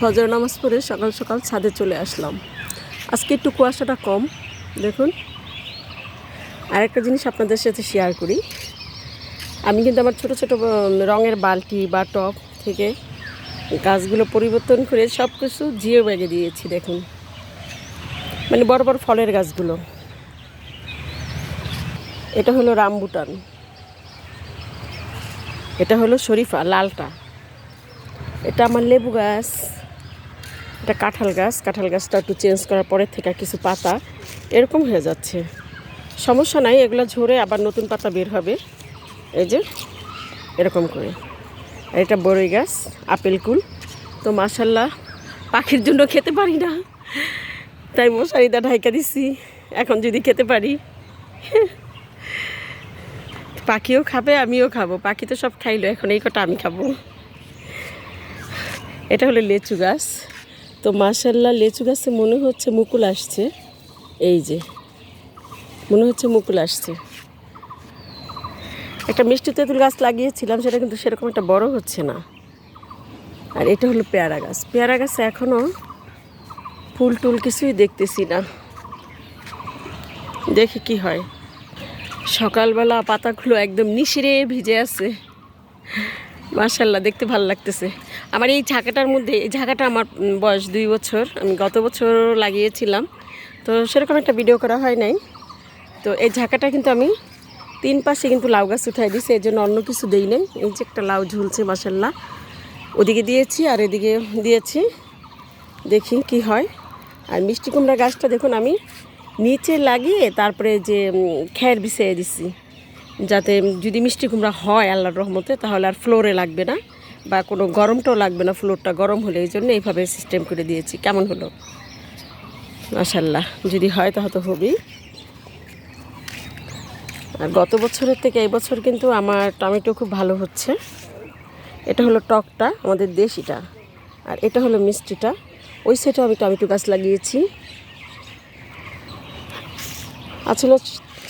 ফজর নামাজ পড়ে সকাল সকাল ছাদে চলে আসলাম। আজকে একটু কুয়াশাটা কম, দেখুন। আর একটা জিনিস আপনাদের সাথে শেয়ার করি। আমি কিন্তু আমার ছোট ছোট রঙের বালতি বা টব থেকে গাছগুলো পরিবর্তন করে সব কিছু জিও ব্যাগে দিয়েছি, দেখুন। মানে বড় বড় ফলের গাছগুলো। এটা হলো রামবুটান। এটা হলো শরীফা, লালটা। এটা আমার লেবু গাছ। এটা কাঁঠাল গাছ। কাঁঠাল গাছটা একটু চেঞ্জ করার পরের থেকে কিছু পাতা। এরকম হয়ে যাচ্ছে। সমস্যা নাই, এগুলো ঝরে আবার নতুন পাতা বের হবে। এই যে, এরকম করে। এটা বড়ই গাছ, আপেল কুল। তো মাসাল্লাহ পাখির জন্য খেতে পারি না। তাই মশারিদা ঢাইকা দিছি। এখন যদি খেতে পারি, পাখিও খাবে, আমিও খাব। পাখি তো সব খাইলো, এখন এই কটা আমি খাব। এটা হলো লেচু গাছ। তো মাসাল্লাহ লেচু গাছে মনে হচ্ছে মুকুল আসছে। এই যে, মনে হচ্ছে মুকুল আসছে। একটা মিষ্টি তেঁতুল গাছ লাগিয়েছিলাম, সেটা কিন্তু সেরকম একটা বড় হচ্ছে না। আর এটা হলো পেয়ারা গাছ। পেয়ারা গাছে এখনও ফুল টুল কিছুই দেখতেছি না। দেখি কি হয়। সকালবেলা পাতাগুলো একদম নিশিরে ভিজে আছে। মার্শাল্লাহ দেখতে ভালো লাগতেছে। আমার এই ঝাঁকাটার মধ্যে, এই ঝাঁকাটা আমার বয়স দুই বছর। আমি গত বছর লাগিয়েছিলাম। তো সেরকম একটা ভিডিও করা হয় নাই। তো এই ঝাঁকাটা কিন্তু আমি তিন পাশে কিন্তু লাউ গাছ উঠাই দিয়েছি। এই জন্য অন্য কিছু দেই নাই। এই যে একটা লাউ ঝুলছে মাসাল্লাহ ওদিকে দিয়েছি আর এদিকে দিয়েছি। দেখি কি হয়। আর মিষ্টি কুমড়া গাছটা দেখুন, আমি নিচে লাগিয়ে তারপরে যে খ্যার বিছিয়ে দিছি। যাতে যদি মিষ্টি কুমড়া হয় আল্লাহর রহমতে, তাহলে আর ফ্লোরে লাগবে না বা কোনো গরমটাও লাগবে না ফ্লোরটা গরম হলে, এই জন্য এইভাবে সিস্টেম করে দিয়েছি। কেমন হলো? মাশাল্লাহ যদি হয় তাহলে তো হবেই। আর গত বছরের থেকে এই বছর কিন্তু আমার টমেটো খুব ভালো হচ্ছে। এটা হলো টকটা, আমাদের দেশিটা। আর এটা হলো মিষ্টিটা। ওই সাইডেও আমি টমেটো গাছ লাগিয়েছি। আসলে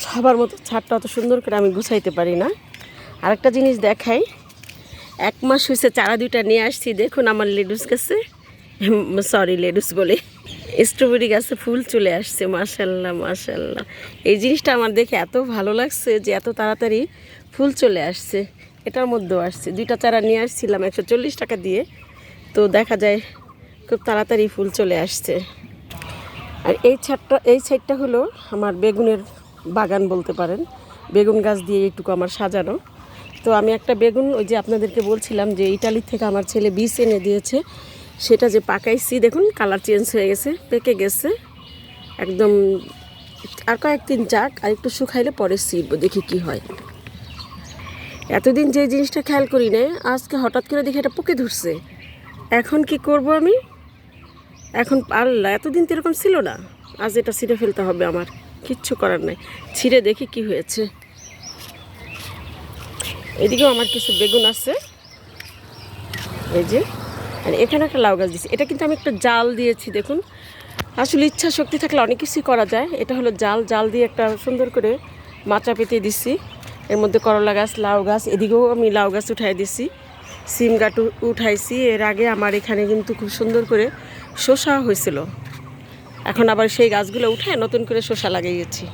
সবার মতো ছাদটা অত সুন্দর করে আমি গুছাইতে পারি না। আরেকটা জিনিস দেখাই। এক মাস হয়েছে চারা দুইটা নিয়ে আসছি, দেখুন আমার লেডুস গাছে। সরি লেডুস বলে। স্ট্রবেরি গাছে ফুল চলে আসছে, মাশাল্লাহ মার্শাল্লাহ এই জিনিসটা আমার দেখে এত ভালো লাগছে যে এত তাড়াতাড়ি ফুল চলে আসছে। এটার মধ্যেও আসছে। দুইটা চারা নিয়ে আসছিলাম একশো চল্লিশ টাকা দিয়ে। তো দেখা যায় খুব তাড়াতাড়ি ফুল চলে আসছে। আর এই ছাদটা, এই সাইডটা হলো আমার বেগুনের বাগান বলতে পারেন। বেগুন গাছ দিয়ে একটুকু আমার সাজানো। তো আমি একটা বেগুন ওই যে আপনাদেরকে বলছিলাম যে ইটালির থেকে আমার ছেলে বীজ এনে দিয়েছে। সেটা যে পাকাইছি, দেখুন কালার চেঞ্জ হয়ে গেছে, পেকে গেছে। একদম আর কয়েকদিন যাক, আর একটু শুকাইলে পরে ছিড়বো দেখি কি হয়। এতদিন যে জিনিসটা খেয়াল করি না আজকে হঠাৎ করে দেখি এটা পোকে ধরছে। এখন কি করব আমি? এখন আল্লাহ এতদিন তো এরকম ছিল না। আজ এটা ছিঁড়ে ফেলতে হবে আমার। কিচ্ছু করার নাই। ছিঁড়ে দেখি কি হয়েছে। এদিকেও আমার কিছু বেগুন আছে। এই যে আর এখানে একটা লাউ গাছ দিয়েছি। এটা কিন্তু আমি একটা জাল দিয়েছি, দেখুন। আসলে ইচ্ছা শক্তি থাকলে অনেক কিছুই করা যায়। এটা হলো জাল। জাল দিয়ে একটা সুন্দর করে মাচা পেতে দিছি। এর মধ্যে করলা গাছ, লাউ গাছ, এদিকেও আমি লাউ গাছ উঠাই দিছি। সিম গাছ উঠাইছি। এর আগে আমার এখানে কিন্তু খুব সুন্দর করে শসা হয়েছিল। এখন আবার সেই গাছগুলো উঠে নতুন করে শসা লাগিয়েছি।